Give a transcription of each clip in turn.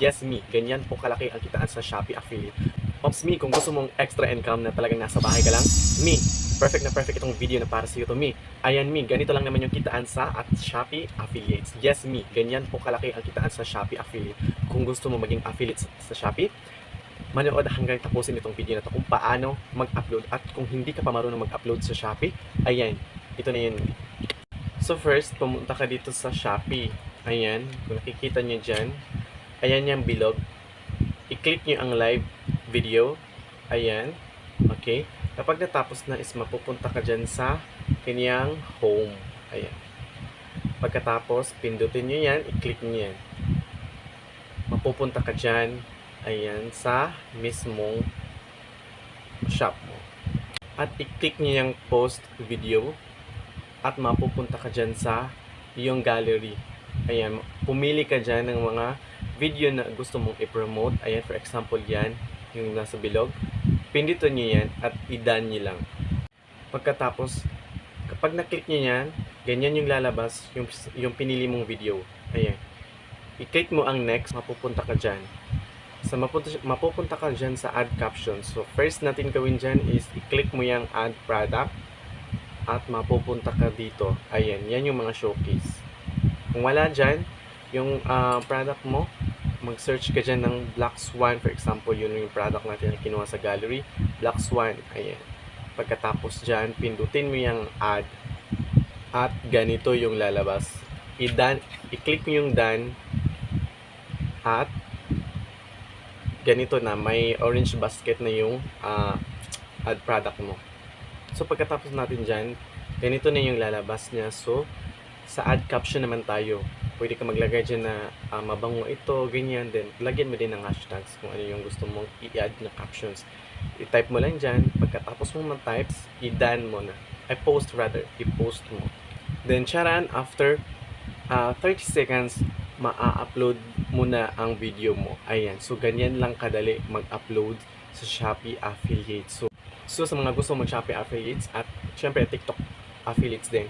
Yes, me. Ganyan po kalaki ang kitaan sa Shopee affiliate. Ops, me, kung gusto mong extra income na talagang nasa bahay ka lang, me, perfect na perfect itong video na para sa iyo to, me. Ayan, me, ganito lang naman yung kitaan sa at Shopee affiliates. Yes, me, ganyan po kalaki ang kitaan sa Shopee affiliate. Kung gusto mo maging affiliate sa, sa Shopee, manood hanggang tapusin itong video na to kung paano mag-upload at kung hindi ka pa marunong mag-upload sa Shopee, ayan, ito na yun. So first, pumunta ka dito sa Shopee. Ayan, kung nakikita nyo dyan, ayan yung bilog. I-click nyo ang live video. Ayan, okay. Kapag natapos na is mapupunta ka dyan sa kanyang home. Ayan. Pagkatapos, pindutin nyo yan, i-click nyo yan. Mapupunta ka dyan, ayan, sa mismong shop mo. At i-click nyo yung post video at mapupunta ka dyan sa yung gallery. Ayan, pumili ka dyan ng mga video na gusto mong i-promote. Ayan, for example yan, yung nasa bilog. Pindutin nyo yan at i-done nyo lang. Pagkatapos, kapag na-click nyo yan, ganyan yung lalabas, yung, yung pinili mong video. Ayan. I-click mo ang next, mapupunta ka dyan. Sa mapunta, mapupunta ka dyan sa add captions. So, first natin gawin dyan is i-click mo yung add product at mapupunta ka dito. Ayan, yan yung mga showcase. Kung wala dyan, yung ah, product mo, mag-search ka dyan ng Black Swan. For example, yun yung product natin na kinuha sa gallery. Black Swan. Ayan. Pagkatapos dyan, pindutin mo yung add. At ganito yung lalabas. I-done, i-click mo yung done. At ganito na, may orange basket na yung ah, add product mo. So pagkatapos natin dyan, ganito na yung lalabas niya. So, sa add caption naman tayo. Pwede ka maglagay dyan na ah, mabango ito, ganyan. Then, lagyan mo din ng hashtags kung ano yung gusto mong i-add na captions. I-type mo lang dyan. Pagkatapos mo mag-type, i-done mo na. I post rather, i-post mo. Then, charan, after ah, 30 seconds, maa-upload mo na ang video mo. Ayan. So, ganyan lang kadali mag-upload sa Shopee Affiliate. So, so sa mga gusto mag-Shopee Affiliates at syempre TikTok Affiliates din,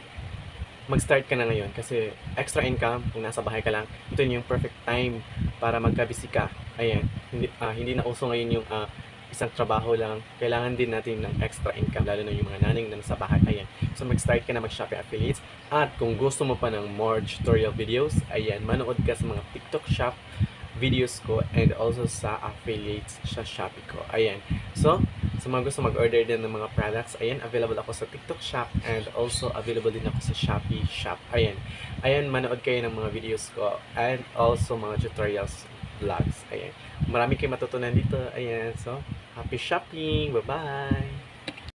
mag-start ka na ngayon kasi extra income kung nasa bahay ka lang ito yung perfect time para magkabisi ka. Ayan hindi, ah, hindi na uso ngayon yung ah, isang trabaho lang. Kailangan din natin ng extra income lalo na yung mga naning na nasa bahay. Ayan so mag-start ka na mag-Shopee affiliates. At kung gusto mo pa ng more tutorial videos ayan manood ka sa mga TikTok shop videos ko and also sa affiliates sa Shopee ko. Ayan so sa mga gusto mag-order din ng mga products, ayan, available ako sa TikTok shop and also available din ako sa Shopee shop. Ayan. Ayan, manood kayo ng mga videos ko and also mga tutorials vlogs. Ayan. Marami kayong matutunan dito. Ayan. So, happy shopping. Bye-bye.